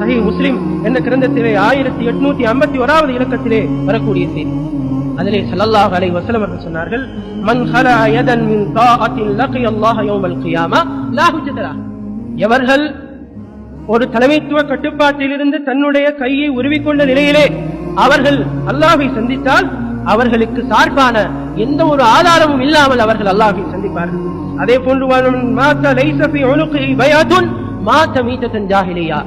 சஹி முஸ்லிம் என்ற கிரந்தத்திலே ஆயிரத்தி எட்நூத்தி ஐம்பத்தி ஓராவது இலக்கத்திலே வரக்கூடிய செய்தி. அதிலே ஸல்லல்லாஹு அலை வசலம் அவர்கள் சொன்னார்கள் மன் ஹலா யதன் மின் தாஅத்தின் லகி அல்லாஹ் யௌமல் கியாமா லா எவர்கள் ஒரு தலைமைத்துவ கட்டுப்பாட்டிலிருந்து தன்னுடைய கையை உருவிக்கொண்ட நிலையிலே அவர்கள் அல்லாஹை சந்தித்தால் அவர்களுக்கு சார்பான எந்த ஒரு ஆதாரமும் இல்லாமல் அவர்கள் அல்லாஹை சந்திப்பார்கள். அதே போன்று மாத்த லைஸ ஃபீ மாத்த மீத்தத்தன் ஜாஹிலியா.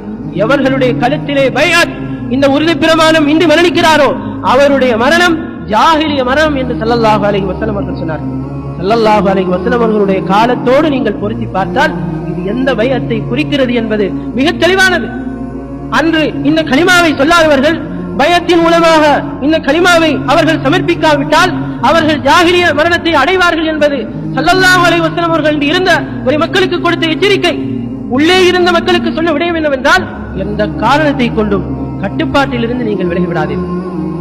எவர்களுடைய கழுத்திலே பயாத் இந்த உறுதி பிரமாணம் இன்று மரணிக்கிறாரோ அவருடைய மரணம் ஜாகிலிய மரணம் என்று செல்லல்லாஹு அலைஹி வஸல்லம் அவர்கள் சொன்னார்கள். செல்லல்லாஹு அலைஹி வஸல்லம் அவர்களுடைய காலத்தோடு நீங்கள் பொருத்தி பார்த்தால் இது எந்த பயத்தை குறிக்கிறது என்பது மிக தெளிவானது. அன்று இந்த கலிமாவை சொல்லாதவர்கள் பயத்தின் மூலமாக இந்த கலிமாவை அவர்கள் சமர்ப்பிக்காவிட்டால் அவர்கள் ஜாகிலிய மரணத்தை அடைவார்கள் என்பது சல்லல்லாஹு அலைஹி வஸல்லம் அவர்கள் இருந்த ஒரு மக்களுக்கு கொடுத்த எச்சரிக்கை. உள்ளே இருந்த மக்களுக்கு சொன்ன விடயம் என்னவென்றால் எந்த காரணத்தை கொண்டும் கட்டுப்பாட்டிலிருந்து நீங்கள் விலகிவிடாதீர்கள்.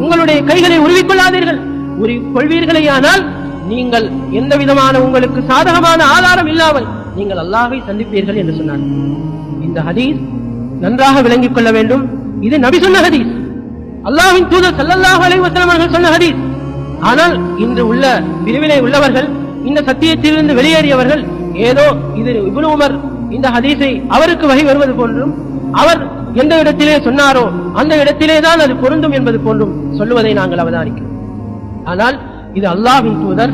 உங்களுடைய கைகளை உருவிக்கொள்ளாதீர்கள். உருவிக்கொள்வீர்களேயானால் நீங்கள் எந்த விதமான உங்களுக்கு சாதகமான ஆதாரம் இல்லாமல் நீங்கள் அல்லாஹை சந்திப்பீர்கள் என்று சொன்னார் இந்த ஹதீஸ் நன்றாக விளங்கிக் கொள்ள வேண்டும். இது நபி சொன்ன ஹதீஸ். அல்லாவின் தூதர் சல்லல்லாஹ் அலைஹி அவர்கள் சொன்ன ஹதீஸ். ஆனால் இன்று உள்ள பிரிவினை உள்ளவர்கள் இந்த சத்தியத்திலிருந்து வெளியேறியவர்கள் ஏதோ இது இப்னு உமர் இந்த ஹதீஸை அவருக்கு வகை வருவது போன்றும் அவர் எந்த இடத்திலே சொன்னாரோ அந்த இடத்திலே தான் அது பொருந்தும் என்பது போன்றும் சொல்லுவதை நாங்கள் அவதானிக்கிறோம். ஆனால் இது அல்லாவின் தூதர்